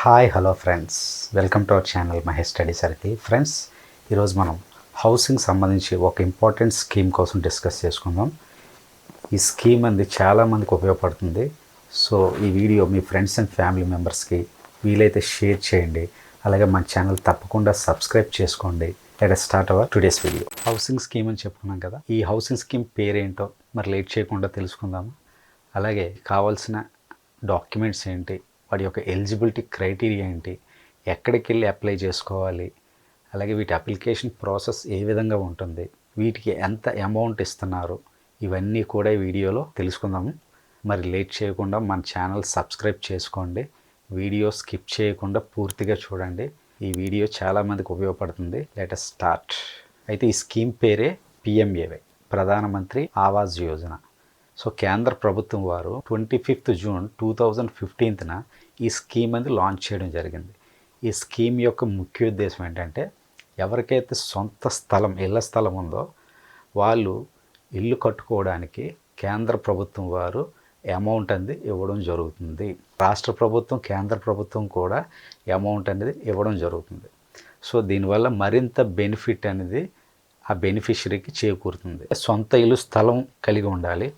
Hi hello friends welcome to our channel Mahesh study circle friends ఈరోజు మనం housing సంబంధించి ఒక ఇంపార్టెంట్ స్కీమ్ కోసం డిస్కస్ చేసుకుందాం. ఈ స్కీమ్ అనేది చాలామందికి ఉపయోగపడుతుంది. సో ఈ వీడియో మీ ఫ్రెండ్స్ అండ్ ఫ్యామిలీ మెంబర్స్కి వీలైతే షేర్ చేయండి. అలాగే మన ఛానల్ తప్పకుండా సబ్స్క్రైబ్ చేసుకోండి. Let start our today's video housing scheme అని చెప్పుకున్నాం కదా. ఈ హౌసింగ్ స్కీమ్ పేరేంటో మరి లేట్ చేయకుండా తెలుసుకుందాము. అలాగే కావాల్సిన డాక్యుమెంట్స్ ఏంటి? వాటి యొక్క ఎలిజిబిలిటీ క్రైటీరియా ఏంటి? ఎక్కడికి వెళ్ళి అప్లై చేసుకోవాలి? అలాగే వీటి అప్లికేషన్ ప్రాసెస్ ఏ విధంగా ఉంటుంది? వీటికి ఎంత అమౌంట్ ఇస్తున్నారు? ఇవన్నీ కూడా ఈ వీడియోలో తెలుసుకుందాము మరి లేట్ చేయకుండా మన ఛానల్ సబ్స్క్రైబ్ చేసుకోండి. వీడియో స్కిప్ చేయకుండా పూర్తిగా చూడండి. ఈ వీడియో చాలామందికి ఉపయోగపడుతుంది. లెటస్ స్టార్ట్ అయితే ఈ స్కీమ్ పేరే పిఎంఏవై ప్రధానమంత్రి ఆవాస్ యోజన. సో కేంద్ర ప్రభుత్వం వారు twenty fifth June two thousand ఫిఫ్టీన్త్న ఈ స్కీమ్ అనేది లాంచ్ చేయడం జరిగింది. ఈ స్కీమ్ యొక్క ముఖ్య ఉద్దేశం ఏంటంటే ఎవరికైతే సొంత స్థలం ఇళ్ళ స్థలం ఉందో వాళ్ళు ఇల్లు కట్టుకోవడానికి కేంద్ర ప్రభుత్వం వారు అమౌంట్ అనేది ఇవ్వడం జరుగుతుంది. రాష్ట్ర ప్రభుత్వం కేంద్ర ప్రభుత్వం కూడా అమౌంట్ అనేది ఇవ్వడం జరుగుతుంది. సో దీనివల్ల మరింత బెనిఫిట్ అనేది ఆ బెనిఫిషరీకి చేకూరుతుంది. సొంత ఇల్లు స్థలం కలిగి ఉండాలి.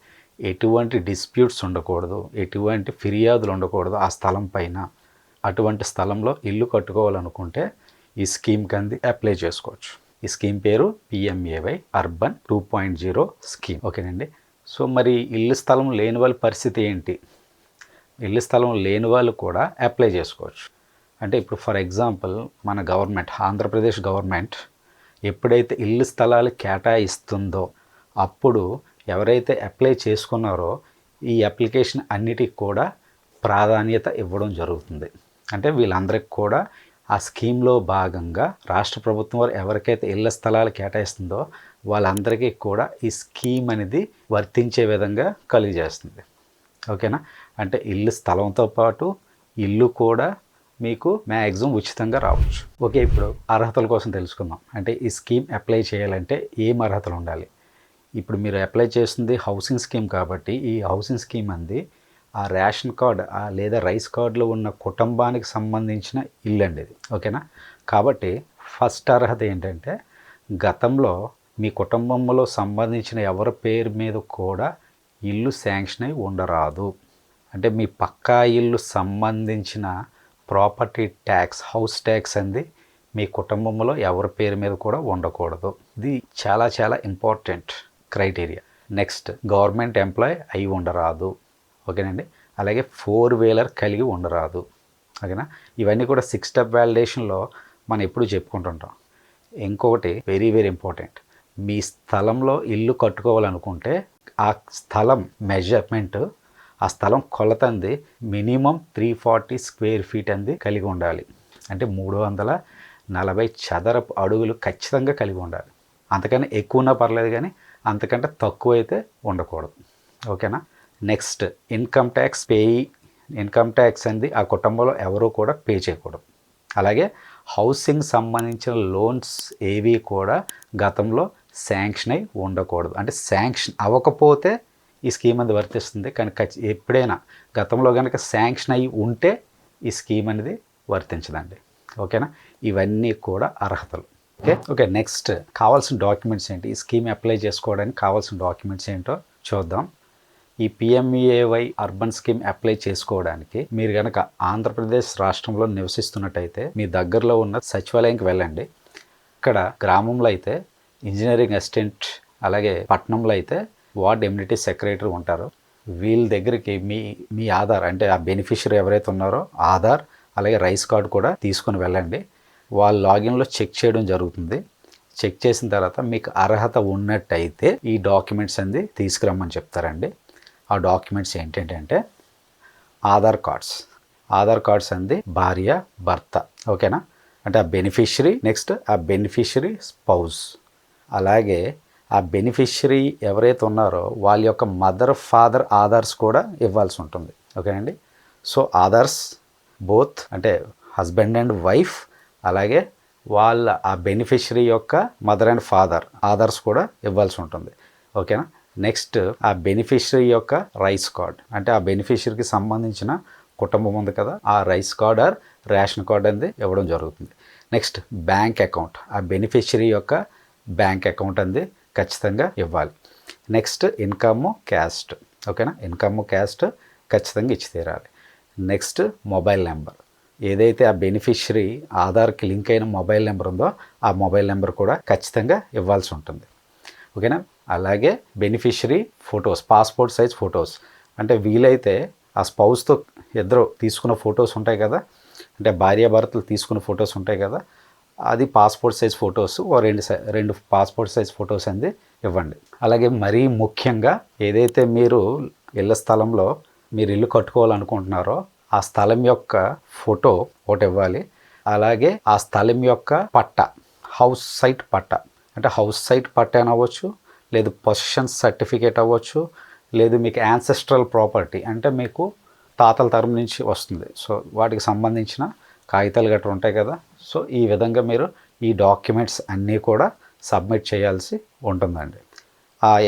ఎటువంటి డిస్ప్యూట్స్ ఉండకూడదు ఎటువంటి ఫిర్యాదులు ఉండకూడదు ఆ స్థలం పైన. అటువంటి స్థలంలో ఇల్లు కట్టుకోవాలనుకుంటే ఈ స్కీమ్ కింద అప్లై చేసుకోవచ్చు. ఈ స్కీమ్ పేరు PMAY urban two point zero scheme ఓకేనండి. సో మరి ఇల్లు స్థలం లేని వాళ్ళ పరిస్థితి ఏంటి? ఇల్లు స్థలం లేని వాళ్ళు కూడా అప్లై చేసుకోవచ్చు. అంటే ఇప్పుడు ఫర్ ఎగ్జాంపుల్ మన గవర్నమెంట్ ఆంధ్రప్రదేశ్ గవర్నమెంట్ ఎప్పుడైతే ఇల్లు స్థలాలు కేటాయిస్తుందో అప్పుడు ఎవరైతే అప్లై చేసుకున్నారో ఈ అప్లికేషన్ అన్నిటికి కూడా ప్రాధాన్యత ఇవ్వడం జరుగుతుంది. అంటే వీళ్ళందరికీ కూడా ఆ స్కీమ్లో భాగంగా రాష్ట్ర ప్రభుత్వం వారు ఎవరికైతే ఇళ్ళ స్థలాలు కేటాయిస్తుందో వాళ్ళందరికీ కూడా ఈ స్కీమ్ అనేది వర్తించే విధంగా కలిగజేస్తుంది. ఓకేనా? అంటే ఇల్లు స్థలంతో పాటు ఇల్లు కూడా మీకు మ్యాక్సిమం ఉచితంగా రావచ్చు. ఓకే ఇప్పుడు అర్హతల కోసం తెలుసుకుందాం. అంటే ఈ స్కీమ్ అప్లై చేయాలంటే ఏం అర్హతలు ఉండాలి? ఇప్పుడు మీరు అప్లై చేస్తుంది హౌసింగ్ స్కీమ్ కాబట్టి ఈ హౌసింగ్ స్కీమ్ అంది ఆ రేషన్ కార్డ్ లేదా రైస్ కార్డులో ఉన్న కుటుంబానికి సంబంధించిన ఇల్లు అండి ఇది. ఓకేనా కాబట్టి ఫస్ట్ అర్హత ఏంటంటే గతంలో మీ కుటుంబంలో సంబంధించిన ఎవరి పేరు మీద కూడా ఇల్లు శాంక్షన్ అయి ఉండరాదు. అంటే మీ పక్కా ఇల్లు సంబంధించిన ప్రాపర్టీ ట్యాక్స్ హౌస్ ట్యాక్స్ అంది మీ కుటుంబంలో ఎవరి పేరు మీద కూడా ఉండకూడదు. ఇది చాలా చాలా important criteria. Next government employee అయి ఉండరాదు. ఓకేనండి? అలాగే ఫోర్ వీలర్ కలిగి ఉండరాదు. ఓకేనా? ఇవన్నీ కూడా సిక్స్ స్టెప్ వ్యాలిడేషన్లో మనం ఎప్పుడు చెప్పుకుంటుంటాం. ఇంకొకటి వెరీ వెరీ ఇంపార్టెంట్ మీ స్థలంలో ఇల్లు కట్టుకోవాలనుకుంటే ఆ స్థలం మెజర్మెంట్ ఆ స్థలం కొలతంది minimum three forty square feet అంది కలిగి ఉండాలి. అంటే మూడు వందల నలభై చదరపు అడుగులు ఖచ్చితంగా కలిగి ఉండాలి. అంతకన్నా ఎక్కువ ఉన్నా పర్లేదు కానీ అంతకంటే తక్కువ అయితే ఉండకూడదు. ఓకేనా? Next income tax payee income tax అనేది ఆ కుటుంబంలో ఎవరూ కూడా పే చేయకూడదు. అలాగే హౌసింగ్ సంబంధించిన లోన్స్ ఏవి కూడా గతంలో శాంక్షన్ అయి ఉండకూడదు. అంటే శాంక్షన్ అవ్వకపోతే ఈ స్కీమ్ అనేది వర్తిస్తుంది. కానీ ఖచ్చి ఎప్పుడైనా గతంలో కనుక శాంక్షన్ అయి ఉంటే ఈ స్కీమ్ అనేది వర్తించదండి. ఓకేనా? ఇవన్నీ కూడా అర్హతలు. ఓకే ఓకే నెక్స్ట్ కావాల్సిన డాక్యుమెంట్స్ ఏంటి? ఈ స్కీమ్ అప్లై చేసుకోవడానికి కావాల్సిన డాక్యుమెంట్స్ ఏంటో చూద్దాం. ఈ పిఎంఈఏవై అర్బన్ స్కీమ్ అప్లై చేసుకోవడానికి మీరు కనుక ఆంధ్రప్రదేశ్ రాష్ట్రంలో నివసిస్తున్నట్టయితే మీ దగ్గరలో ఉన్న సచివాలయంకి వెళ్ళండి. ఇక్కడ గ్రామంలో అయితే ఇంజనీరింగ్ అసిస్టెంట్ అలాగే పట్టణంలో అయితే వార్డ్ ఎమ్యూనిటీ సెక్రటరీ ఉంటారు. వీళ్ళ దగ్గరికి మీ మీ ఆధార్ అంటే ఆ బెనిఫిషియరీ ఎవరైతే ఉన్నారో ఆధార్ అలాగే రైస్ కార్డు కూడా తీసుకొని వెళ్ళండి. వాళ్ళ లాగిన్లో చెక్ చేయడం జరుగుతుంది. చెక్ చేసిన తర్వాత మీకు అర్హత ఉన్నట్టయితే ఈ డాక్యుమెంట్స్ అనేది తీసుకురమ్మని చెప్తారండి. ఆ డాక్యుమెంట్స్ ఏంటంటే ఆధార్ కార్డ్స్. ఆధార్ కార్డ్స్ అంది భార్య భర్త. ఓకేనా? అంటే ఆ బెనిఫిషరీ నెక్స్ట్ ఆ బెనిఫిషరీ స్పౌజ్ అలాగే ఆ బెనిఫిషరీ ఎవరైతే ఉన్నారో వాళ్ళ యొక్క మదర్ ఫాదర్ ఆధార్స్ కూడా ఇవ్వాల్సి ఉంటుంది. ఓకేనండి? సో ఆధార్స్ బోత్ అంటే హస్బెండ్ అండ్ వైఫ్ అలాగే వాళ్ళ ఆ బెనిఫిషరీ యొక్క మదర్ అండ్ ఫాదర్ ఆధార్స్ కూడా ఇవ్వాల్సి ఉంటుంది. ఓకేనా? నెక్స్ట్ ఆ బెనిఫిషరీ యొక్క రైస్ కార్డ్. అంటే ఆ బెనిఫిషరీకి సంబంధించిన కుటుంబం ఉంది కదా ఆ rice card or ration card అనేది ఇవ్వడం జరుగుతుంది. Next bank account. ఆ బెనిఫిషరీ యొక్క బ్యాంక్ అకౌంట్ అనేది ఖచ్చితంగా ఇవ్వాలి. Next income caste. ఓకేనా? ఇన్కమ్ క్యాస్ట్ ఖచ్చితంగా ఇచ్చి తీరాలి. Next mobile number. ఏదైతే ఆ బెనిఫిషరీ ఆధార్కి లింక్ అయిన మొబైల్ నెంబర్ ఉందో ఆ మొబైల్ నెంబర్ కూడా ఖచ్చితంగా ఇవ్వాల్సి ఉంటుంది. ఓకేనా? అలాగే beneficiary photos passport size photos. అంటే వీలైతే ఆ స్పౌస్తో ఇద్దరు తీసుకున్న ఫొటోస్ ఉంటాయి కదా? అంటే భార్యాభర్తలు తీసుకున్న ఫొటోస్ ఉంటాయి కదా? అది పాస్పోర్ట్ సైజ్ ఫొటోస్ ఓ రెండు సై- రెండు పాస్పోర్ట్ సైజ్ ఫొటోస్ అనేది ఇవ్వండి. అలాగే మరీ ముఖ్యంగా ఏదైతే మీరు ఇళ్ళ స్థలంలో మీరు ఇల్లు కట్టుకోవాలనుకుంటున్నారో ఆ స్థలం యొక్క ఫోటో ఒకటి ఇవ్వాలి. అలాగే ఆ స్థలం యొక్క పట్ట హౌస్ సైట్ పట్ట. అంటే హౌస్ సైట్ పట్ట అని అవ్వచ్చు లేదు పొజిషన్ సర్టిఫికేట్ అవ్వచ్చు లేదు మీకు యాన్సెస్ట్రల్ ప్రాపర్టీ అంటే మీకు తాతల తరం నుంచి వస్తుంది. సో వాటికి సంబంధించిన కాగితాలు గట్రా ఉంటాయి కదా. సో ఈ విధంగా మీరు ఈ డాక్యుమెంట్స్ అన్నీ కూడా సబ్మిట్ చేయాల్సి ఉంటుందండి.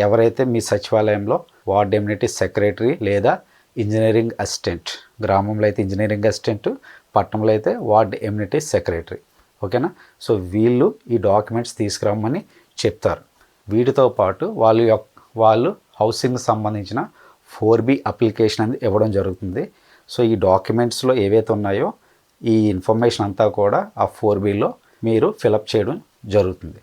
ఎవరైతే మీ సచివాలయంలో వార్డ్ ఎమ్యూనిటీ సెక్రటరీ లేదా ఇంజనీరింగ్ అసిస్టెంట్. గ్రామంలో అయితే ఇంజనీరింగ్ అసిస్టెంట్ పట్టణంలో అయితే వార్డ్ ఎమ్యూనిటీ సెక్రటరీ. ఓకేనా? సో వీళ్ళు ఈ డాక్యుమెంట్స్ తీసుకురమ్మని చెప్తారు. వీటితో పాటు వాళ్ళు యొక్క వాళ్ళు హౌసింగ్ సంబంధించిన ఫోర్ బి అప్లికేషన్ అనేది ఇవ్వడం జరుగుతుంది. సో ఈ డాక్యుమెంట్స్లో ఏవైతే ఉన్నాయో ఈ ఇన్ఫర్మేషన్ అంతా కూడా ఆ ఫోర్ బిలో మీరు ఫిలప్ చేయడం జరుగుతుంది.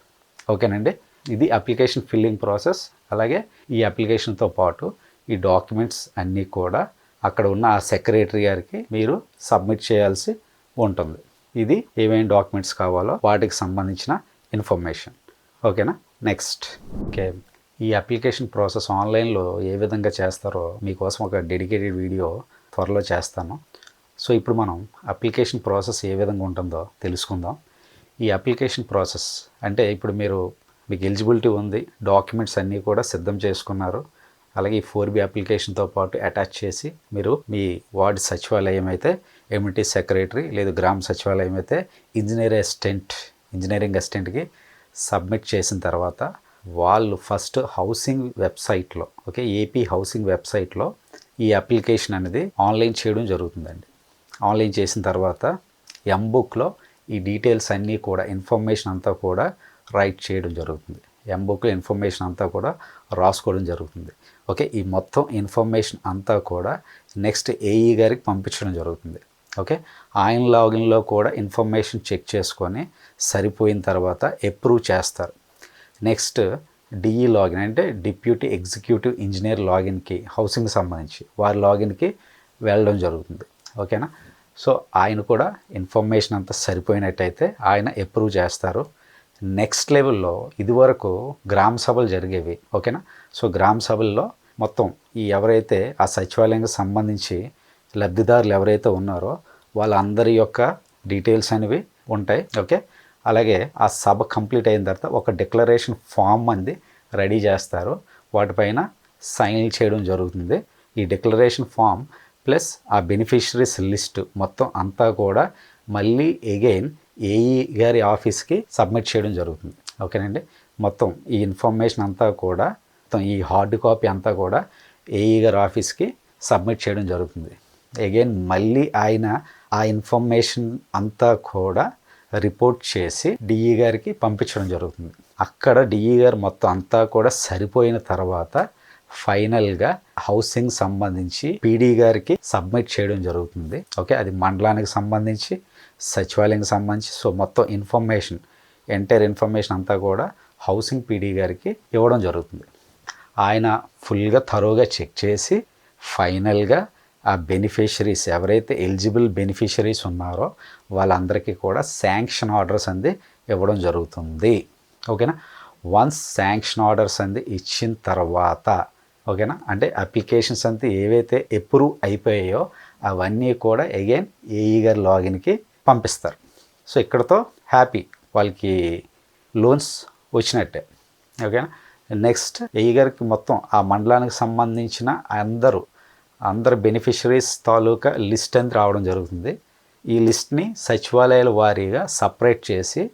ఓకేనండి? ఇది అప్లికేషన్ ఫిల్లింగ్ ప్రాసెస్. అలాగే ఈ అప్లికేషన్తో పాటు ఈ డాక్యుమెంట్స్ అన్నీ కూడా అక్కడ ఉన్న ఆ సెక్రటరీ గారికి మీరు సబ్మిట్ చేయాల్సి ఉంటుంది. ఇది ఏమేమి డాక్యుమెంట్స్ కావాలో వాటికి సంబంధించిన ఇన్ఫర్మేషన్. ఓకేనా? నెక్స్ట్. ఓకే. ఈ అప్లికేషన్ ప్రాసెస్ ఆన్లైన్లో ఏ విధంగా చేస్తారో మీకోసం ఒక డెడికేటెడ్ వీడియో త్వరలో చేస్తాను. సో ఇప్పుడు మనం అప్లికేషన్ ప్రాసెస్ ఏ విధంగా ఉంటుందో తెలుసుకుందాం. ఈ అప్లికేషన్ ప్రాసెస్ అంటే ఇప్పుడు మీరు మీకు ఎలిజిబిలిటీ ఉంది డాక్యుమెంట్స్ అన్నీ కూడా సిద్ధం చేసుకున్నారు. అలాగే ఈ ఫోర్ బి అప్లికేషన్తో పాటు అటాచ్ చేసి మీరు మీ వార్డ్ సచివాలయం అయితే ఎమ్యూనిటీ సెక్రటరీ లేదు గ్రామ సచివాలయం అయితే ఇంజనీర్ అసిస్టెంట్ ఇంజనీరింగ్ అసిస్టెంట్కి సబ్మిట్ చేసిన తర్వాత వాళ్ళు ఫస్ట్ హౌసింగ్ వెబ్సైట్లో ఓకే ఏపీ హౌసింగ్ వెబ్సైట్లో ఈ అప్లికేషన్ అనేది ఆన్లైన్ చేయడం జరుగుతుందండి. ఆన్లైన్ చేసిన తర్వాత ఎంబుక్లో ఈ డీటెయిల్స్ అన్నీ కూడా ఇన్ఫర్మేషన్ అంతా కూడా రైట్ చేయడం జరుగుతుంది. ఎంబుక్లో ఇన్ఫర్మేషన్ అంతా కూడా రాసుకోవడం జరుగుతుంది. ఓకే ఈ మొత్తం ఇన్ఫర్మేషన్ అంతా కూడా నెక్స్ట్ ఏఈ గారికి పంపించడం జరుగుతుంది. ఓకే ఆయన లాగిన్లో కూడా ఇన్ఫర్మేషన్ చెక్ చేసుకొని సరిపోయిన తర్వాత అప్రూవ్ చేస్తారు. నెక్స్ట్ డిఈ లాగిన్ అంటే డిప్యూటీ ఎగ్జిక్యూటివ్ ఇంజనీర్ లాగిన్కి హౌసింగ్ సంబంధించి వారి లాగిన్కి వెళ్ళడం జరుగుతుంది. ఓకేనా? సో ఆయన కూడా ఇన్ఫర్మేషన్ అంతా సరిపోయినట్టయితే ఆయన అప్రూవ్ చేస్తారు. నెక్స్ట్ లెవెల్లో ఇదివరకు గ్రామ సభలు జరిగేవి ఓకేనా? సో గ్రామ సభల్లో మొత్తం ఈ ఎవరైతే ఆ సచివాలయానికి సంబంధించి లబ్ధిదారులు ఎవరైతే ఉన్నారో వాళ్ళందరి యొక్క డీటెయిల్స్ అనేవి ఉంటాయి ఓకే? అలాగే ఆ సభ కంప్లీట్ అయిన తర్వాత ఒక డిక్లరేషన్ ఫామ్ అంది రెడీ చేస్తారు. వాటిపైన సైన్ చేయడం జరుగుతుంది. ఈ డిక్లరేషన్ ఫామ్ ప్లస్ ఆ బెనిఫిషరీస్ లిస్ట్ మొత్తం అంతా కూడా మళ్ళీ ఎగైన్ ఏఈ గారి ఆఫీస్కి సబ్మిట్ చేయడం జరుగుతుంది. ఓకేనండి? మొత్తం ఈ ఇన్ఫర్మేషన్ అంతా కూడా మొత్తం ఈ హార్డ్ కాపీ అంతా కూడా ఏఈ గారి ఆఫీస్కి సబ్మిట్ చేయడం జరుగుతుంది. అగైన్ మళ్ళీ ఆయన ఆ ఇన్ఫర్మేషన్ అంతా కూడా రిపోర్ట్ చేసి డిఈ గారికి పంపించడం జరుగుతుంది. అక్కడ డిఈ గారు మొత్తం అంతా కూడా సరిపోయిన తర్వాత ఫైనల్గా హౌసింగ్ సంబంధించి పీడీ గారికి సబ్మిట్ చేయడం జరుగుతుంది. ఓకే? అది మండలానికి సంబంధించి సచివాలయానికి సంబంధించి. సో మొత్తం ఇన్ఫర్మేషన్ ఎంటైర్ ఇన్ఫర్మేషన్ అంతా కూడా హౌసింగ్ పీడీ గారికి ఇవ్వడం జరుగుతుంది. ఆయన ఫుల్గా థరోగా చెక్ చేసి ఫైనల్గా ఆ బెనిఫిషరీస్ ఎవరైతే ఎలిజిబుల్ బెనిఫిషరీస్ ఉన్నారో వాళ్ళందరికీ కూడా శాంక్షన్ ఆర్డర్స్ అంది ఇవ్వడం జరుగుతుంది. ఓకేనా? వన్స్ శాంక్షన్ ఆర్డర్స్ అంది ఇచ్చిన తర్వాత ఓకేనా? అంటే అప్లికేషన్స్ అంతా ఏవైతే ఎప్రూవ్ అయిపోయాయో అవన్నీ కూడా అగైన్ ఏఈ గారి లాగిన్కి పంపిస్తారు. సో ఇక్కడతో హ్యాపీ వాళ్ళకి లోన్స్ వచ్చినట్టే. ఓకేనా? నెక్స్ట్ ఏఈ గారికి మొత్తం ఆ మండలానికి సంబంధించిన అందరూ అందరు బెనిఫిషరీస్ తాలూకా లిస్ట్ అనేది రావడం జరుగుతుంది. ఈ లిస్ట్ని సచివాలయాల వారీగా సపరేట్ చేసి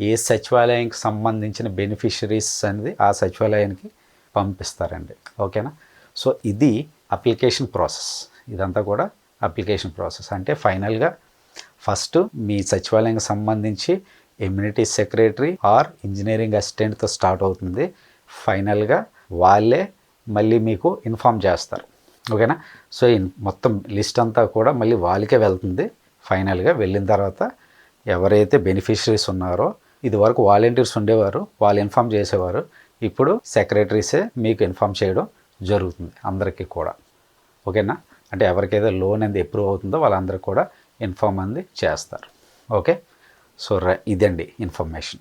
ఏ సచివాలయానికి సంబంధించిన బెనిఫిషరీస్ అనేది ఆ సచివాలయానికి పంపిస్తారండి. ఓకేనా? సో ఇది అప్లికేషన్ ప్రాసెస్. ఇదంతా కూడా అప్లికేషన్ ప్రాసెస్. అంటే ఫైనల్గా ఫస్ట్ మీ సచివాలయానికి సంబంధించి ఎమ్యూనిటీ సెక్రటరీ ఆర్ ఇంజనీరింగ్ అసిస్టెంట్తో స్టార్ట్ అవుతుంది. ఫైనల్గా వాళ్ళే మళ్ళీ మీకు ఇన్ఫామ్ చేస్తారు. ఓకేనా? సో ఈ మొత్తం లిస్ట్ అంతా కూడా మళ్ళీ వాళ్ళకే వెళ్తుంది. ఫైనల్గా వెళ్ళిన తర్వాత ఎవరైతే బెనిఫిషరీస్ ఉన్నారో ఇది వరకు వాలంటీర్స్ ఉండేవారు వాళ్ళు ఇన్ఫామ్ చేసేవారు ఇప్పుడు సెక్రటరీసే మీకు ఇన్ఫామ్ చేయడం జరుగుతుంది అందరికీ కూడా. ఓకేనా? అంటే ఎవరికైతే లోన్ అనేది అప్రూవ్ అవుతుందో వాళ్ళందరికీ కూడా ఇన్ఫామ్ అంది చేస్తారు. ఓకే? సో ర ఇదండి ఇన్ఫర్మేషన్.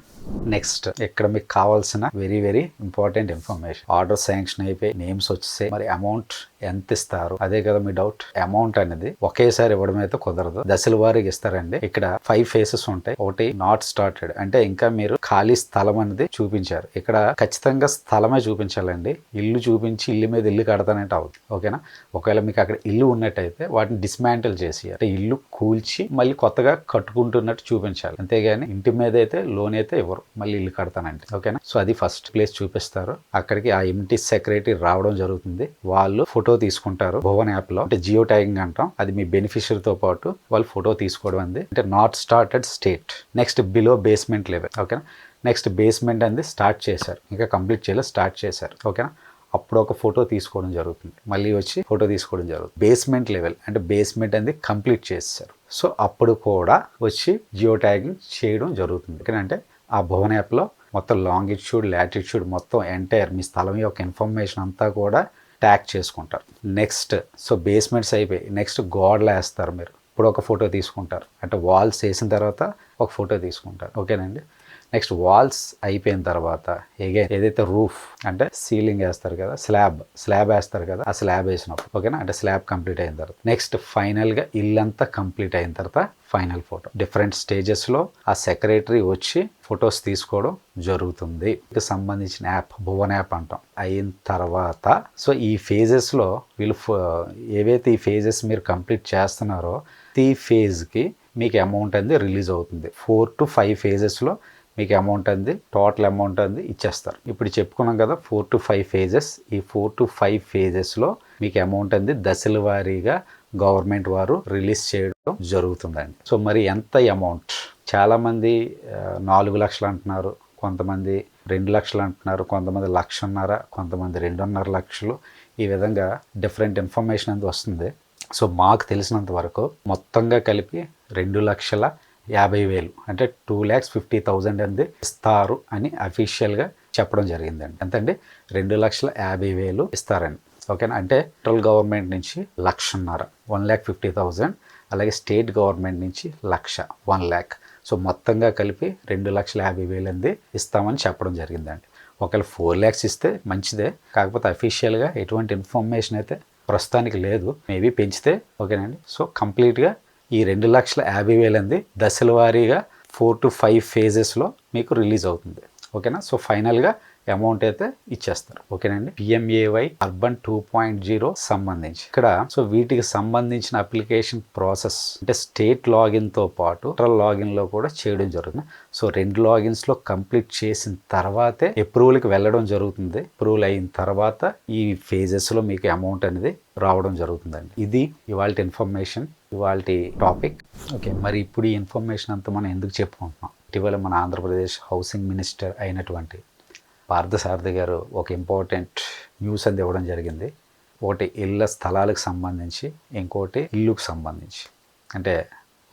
నెక్స్ట్ ఇక్కడ మీకు కావాల్సిన very very important information order sanction అయిపోయి నేమ్స్ వచ్చేసాయి మరి అమౌంట్ ఎంత ఇస్తారు? అదే కదా మీ డౌట్ అమౌంట్ అనేది ఒకేసారి ఇవ్వడం అయితే కుదరదు. దశల వారీగా ఇస్తారండి. ఇక్కడ ఫైవ్ ఫేసెస్ ఉంటాయి. ఒకటి నాట్ స్టార్టెడ్ అంటే ఇంకా మీరు ఖాళీ స్థలం అనేది చూపించారు. ఇక్కడ ఖచ్చితంగా స్థలమే చూపించాలండి. ఇల్లు చూపించి ఇల్లు మీద ఇల్లు కడతానంటే అవుతుంది ఓకేనా? ఒకవేళ మీకు అక్కడ ఇల్లు ఉన్నట్టయితే వాటిని డిస్మాంటిల్ చేసి అంటే ఇల్లు కూల్చి మళ్ళీ కొత్తగా కట్టుకుంటున్నట్టు చూపించాలి. అంతేగాని ఇంటి మీద అయితే లోన్ అయితే ఎవరు మళ్ళీ ఇల్లు కడతానంటే. ఓకేనా? సో అది ఫస్ట్ ప్లేస్ చూపిస్తారు. అక్కడికి ఆ ఇంటి సెక్రటరీ రావడం జరుగుతుంది. వాళ్ళు ఫోటో తీసుకుంటారు భువన్ యాప్లో అంటే జియో ట్యాగింగ్ అంటాం. అది మీ బెనిఫిషియరీతో పాటు వాళ్ళు ఫోటో తీసుకోవడం అంది. అంటే not started state. Next below basement level. ఓకేనా? నెక్స్ట్ బేస్మెంట్ అనేది స్టార్ట్ చేశారు. ఇంకా కంప్లీట్ చేయలేదు స్టార్ట్ చేశారు. ఓకేనా? అప్పుడు ఒక ఫోటో తీసుకోవడం జరుగుతుంది. మళ్ళీ వచ్చి ఫోటో తీసుకోవడం జరుగుతుంది. Basement level. అంటే బేస్మెంట్ అనేది కంప్లీట్ చేశారు సో అప్పుడు కూడా వచ్చి జియో ట్యాగింగ్ చేయడం జరుగుతుంది. ఎందుకంటే ఆ భువన్ యాప్లో మొత్తం లాంగిట్యూడ్ లాటిట్యూడ్ మొత్తం ఎంటైర్ మీ స్థలం యొక్క ఇన్ఫర్మేషన్ అంతా కూడా ట్యాగ్ చేసుకుంటారు. నెక్స్ట్ సో బేస్మెంట్స్ అయిపోయి నెక్స్ట్ గోడలు వేస్తారు మీరు. ఇప్పుడు ఒక ఫోటో తీసుకుంటారు. అంటే వాల్స్ వేసిన తర్వాత ఒక ఫోటో తీసుకుంటారు. ఓకేనండి నెక్స్ట్ వాల్స్ అయిపోయిన తర్వాత ఎగైన్ ఏదైతే రూఫ్ అంటే సీలింగ్ వేస్తారు కదా స్లాబ్ స్లాబ్ వేస్తారు కదా ఆ స్లాబ్ వేసినప్పుడు ఓకేనా? అంటే స్లాబ్ కంప్లీట్ అయిన తర్వాత. నెక్స్ట్ ఫైనల్గా ఇల్లంతా కంప్లీట్ అయిన తర్వాత ఫైనల్ ఫోటో. డిఫరెంట్ స్టేజెస్లో ఆ సెక్రటరీ వచ్చి ఫొటోస్ తీసుకోవడం జరుగుతుంది. సంబంధించిన యాప్ భువన్ యాప్ అంటాం. అయిన తర్వాత సో ఈ ఫేజెస్లో వీళ్ళు ఏవైతే ఈ ఫేజెస్ మీరు కంప్లీట్ చేస్తున్నారో ప్రతి ఫేజ్కి మీకు అమౌంట్ అనేది రిలీజ్ అవుతుంది. ఫోర్ టు ఫైవ్ ఫేజెస్లో మీకు అమౌంట్ అంది టోటల్ అమౌంట్ అంది ఇచ్చేస్తారు. ఇప్పుడు చెప్పుకున్నాం కదా ఫోర్ టు ఫైవ్ ఫేజెస్ ఈ ఫోర్ టు ఫైవ్ ఫేజెస్లో మీకు అమౌంట్ అంది దశల వారీగా గవర్నమెంట్ వారు రిలీజ్ చేయడం జరుగుతుందండి. సో మరి ఎంత అమౌంట్ చాలామంది నాలుగు లక్షలు అంటున్నారు కొంతమంది రెండు లక్షలు అంటున్నారు కొంతమంది లక్షన్నర కొంతమంది రెండున్నర లక్షలు. ఈ విధంగా డిఫరెంట్ ఇన్ఫర్మేషన్ అనేది వస్తుంది. సో మాకు తెలిసినంత వరకు మొత్తంగా కలిపి రెండు లక్షల యాభై వేలు. అంటే టూ ల్యాక్స్ ఫిఫ్టీ థౌజండ్ అనేది ఇస్తారు అని అఫీషియల్గా చెప్పడం జరిగిందండి. ఎంతండి? రెండు లక్షల యాభై వేలు ఇస్తారని. ఓకేనా? అంటే సెంట్రల్ గవర్నమెంట్ నుంచి లక్షన్నర. One lakh fifty thousand. అలాగే స్టేట్ గవర్నమెంట్ నుంచి లక్ష. వన్ ల్యాక్. సో మొత్తంగా కలిపి రెండు లక్షల యాభై వేలు అంది. ఇస్తామని చెప్పడం జరిగిందండి. ఒకవేళ ఫోర్ ల్యాక్స్ ఇస్తే మంచిదే. కాకపోతే అఫీషియల్గా ఎటువంటి ఇన్ఫర్మేషన్ అయితే ప్రస్తుతానికి లేదు. మేబీ పెంచితే ఓకేనండి. సో కంప్లీట్గా ఈ రెండు లక్షల యాభై వేలంది దశల వారీగా ఫోర్ టు ఫైవ్ ఫేజెస్లో మీకు రిలీజ్ అవుతుంది. ఓకేనా? సో ఫైనల్గా అమౌంట్ అయితే ఇచ్చేస్తారు. ఓకేనండి? PMAY urban two point zero సంబంధించి. ఇక్కడ సో వీటికి సంబంధించిన అప్లికేషన్ ప్రాసెస్ అంటే స్టేట్ లాగిన్తో పాటు సెంట్రల్ లాగిన్లో కూడా చేయడం జరుగుతుంది. సో రెండు లాగిన్స్లో కంప్లీట్ చేసిన తర్వాతే అప్రూవల్కి వెళ్ళడం జరుగుతుంది. అప్రూవల్ అయిన తర్వాత ఈ ఫేజెస్లో మీకు అమౌంట్ అనేది రావడం జరుగుతుందండి. ఇది ఇవాళ ఇన్ఫర్మేషన్ ఇవాళ టాపిక్. ఓకే మరి ఇప్పుడు ఈ ఇన్ఫర్మేషన్ అంతా మనం ఎందుకు చెప్పుకుంటున్నాం? ఇటీవల మన ఆంధ్రప్రదేశ్ హౌసింగ్ మినిస్టర్ అయినటువంటి పార్థసారథి గారు ఒక ఇంపార్టెంట్ న్యూస్ అది ఇవ్వడం జరిగింది. ఒకటి ఇళ్ళ స్థలాలకు సంబంధించి ఇంకోటి ఇల్లుకు సంబంధించి. అంటే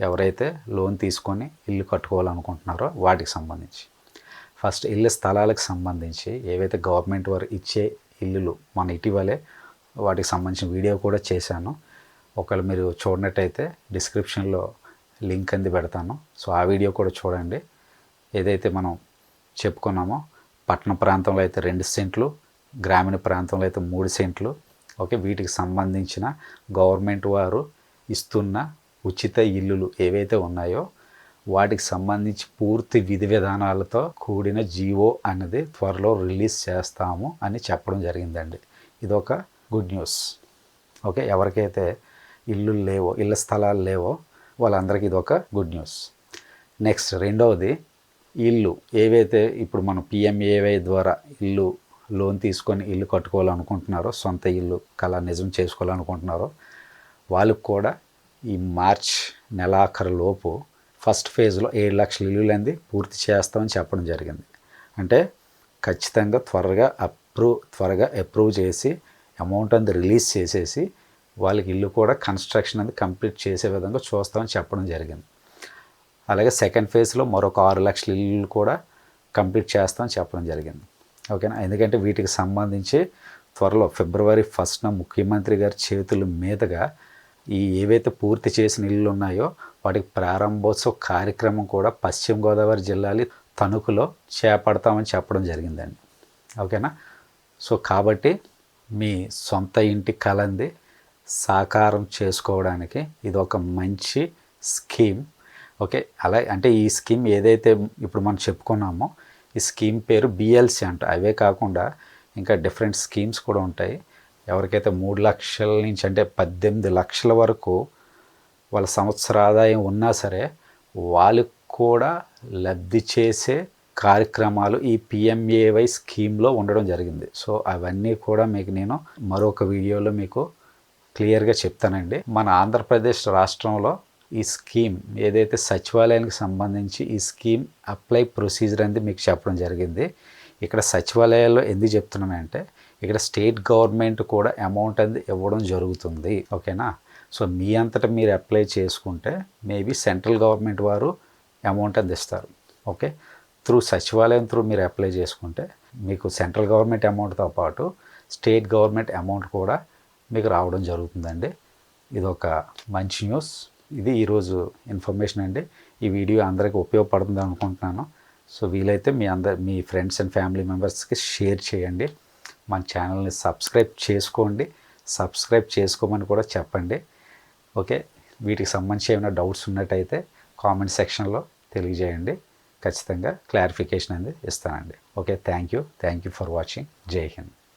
ఎవరైతే లోన్ తీసుకొని ఇల్లు కట్టుకోవాలనుకుంటున్నారో వాటికి సంబంధించి. ఫస్ట్ ఇళ్ళ స్థలాలకు సంబంధించి ఏవైతే గవర్నమెంట్ వారు ఇచ్చే ఇల్లులు మన ఇటీవలే వాటికి సంబంధించిన వీడియో కూడా చేశాను. ఒకవేళ మీరు చూడనట్టయితే డిస్క్రిప్షన్లో లింక్ అంది పెడతాను. సో ఆ వీడియో కూడా చూడండి. ఏదైతే మనం చెప్పుకున్నామో పట్టణ ప్రాంతంలో అయితే రెండు సెంట్లు గ్రామీణ ప్రాంతంలో అయితే మూడు సెంట్లు. ఓకే వీటికి సంబంధించిన గవర్నమెంట్ వారు ఇస్తున్న ఉచిత ఇల్లులు ఏవైతే ఉన్నాయో వాటికి సంబంధించి పూర్తి విధి విధానాలతో కూడిన జీవో అనేది త్వరలో రిలీజ్ చేస్తాము అని చెప్పడం జరిగిందండి. ఇదొక గుడ్ న్యూస్. ఓకే ఎవరికైతే ఇల్లు లేవో ఇళ్ళ స్థలాలు లేవో వాళ్ళందరికీ ఇదొక గుడ్ న్యూస్. నెక్స్ట్ రెండవది ఇల్లు ఏవైతే ఇప్పుడు మనం పిఎంఏవై ద్వారా ఇల్లు లోన్ తీసుకొని ఇల్లు కట్టుకోవాలనుకుంటున్నారో సొంత ఇల్లు కళ నిజం చేసుకోవాలనుకుంటున్నారో వాళ్ళకు కూడా ఈ మార్చ్ నెలాఖరు లోపు ఫస్ట్ ఫేజ్లో ఏడు లక్షల ఇల్లులంది పూర్తి చేస్తామని చెప్పడం జరిగింది. అంటే ఖచ్చితంగా త్వరగా అప్రూవ్ త్వరగా అప్రూవ్ చేసి అమౌంట్ అంతా రిలీజ్ చేసేసి వాళ్ళకి ఇల్లు కూడా కన్స్ట్రక్షన్ అనేది కంప్లీట్ చేసే విధంగా చూస్తామని చెప్పడం జరిగింది. అలాగే సెకండ్ ఫేజ్లో మరొక ఆరు లక్షల ఇల్లు కూడా కంప్లీట్ చేస్తామని చెప్పడం జరిగింది. ఓకేనా? ఎందుకంటే వీటికి సంబంధించి త్వరలో ఫిబ్రవరి ఫస్ట్న ముఖ్యమంత్రి గారి చేతుల మీదుగా ఈ ఏవైతే పూర్తి చేసిన ఇల్లు ఉన్నాయో వాటికి ప్రారంభోత్సవ కార్యక్రమం కూడా పశ్చిమ గోదావరి జిల్లాలో తణుకులో చేపడతామని చెప్పడం జరిగిందండి. ఓకేనా? సో కాబట్టి మీ సొంత ఇంటి కలంది సాకారం చేసుకోవడానికి ఇది ఒక మంచి స్కీమ్. ఓకే అలా అంటే ఈ స్కీమ్ ఏదైతే ఇప్పుడు మనం చెప్పుకున్నామో ఈ స్కీమ్ పేరు బిఎల్సి అంట. అవే కాకుండా ఇంకా డిఫరెంట్ స్కీమ్స్ కూడా ఉంటాయి. ఎవరికైతే మూడు లక్షల నుంచి అంటే పద్దెనిమిది లక్షల వరకు వాళ్ళ సంవత్సర ఆదాయం ఉన్నా సరే వాళ్ళకు కూడా లబ్ధి చేసే కార్యక్రమాలు ఈ పిఎంఏవై స్కీమ్లో ఉండడం జరిగింది. సో అవన్నీ కూడా మీకు నేను మరొక వీడియోలో మీకు క్లియర్గా చెప్తానండి. మన ఆంధ్రప్రదేశ్ రాష్ట్రంలో ఈ స్కీమ్ ఏదైతే సచివాలయానికి సంబంధించి ఈ స్కీమ్ అప్లై ప్రొసీజర్ అనేది మీకు చెప్పడం జరిగింది. ఇక్కడ సచివాలయాల్లో ఎందుకు చెప్తున్నానంటే ఇక్కడ స్టేట్ గవర్నమెంట్ కూడా అమౌంట్ అనేది ఇవ్వడం జరుగుతుంది ఓకేనా? సో మీ అంతటా మీరు అప్లై చేసుకుంటే మేబీ సెంట్రల్ గవర్నమెంట్ వారు అమౌంట్ అది ఇస్తారు ఓకే? త్రూ సచివాలయం త్రూ మీరు అప్లై చేసుకుంటే మీకు సెంట్రల్ గవర్నమెంట్ అమౌంట్తో పాటు స్టేట్ గవర్నమెంట్ అమౌంట్ కూడా మీకు రావడం జరుగుతుందండి. ఇది ఒక మంచి న్యూస్. ఇది ఈరోజు ఇన్ఫర్మేషన్ అండి. ఈ వీడియో అందరికీ ఉపయోగపడుతుంది అనుకుంటున్నాను. సో వీలైతే మీ అందరి మీ ఫ్రెండ్స్ అండ్ ఫ్యామిలీ మెంబర్స్కి షేర్ చేయండి. మన ఛానల్ని సబ్స్క్రైబ్ చేసుకోండి. సబ్స్క్రైబ్ చేసుకోమని కూడా చెప్పండి. ఓకే? వీటికి సంబంధించి ఏమైనా డౌట్స్ ఉన్నట్టయితే కామెంట్ సెక్షన్లో తెలియజేయండి. ఖచ్చితంగా క్లారిఫికేషన్ అనేది ఇస్తానండి. Okay? Thank you thank you for watching. జై హింద్.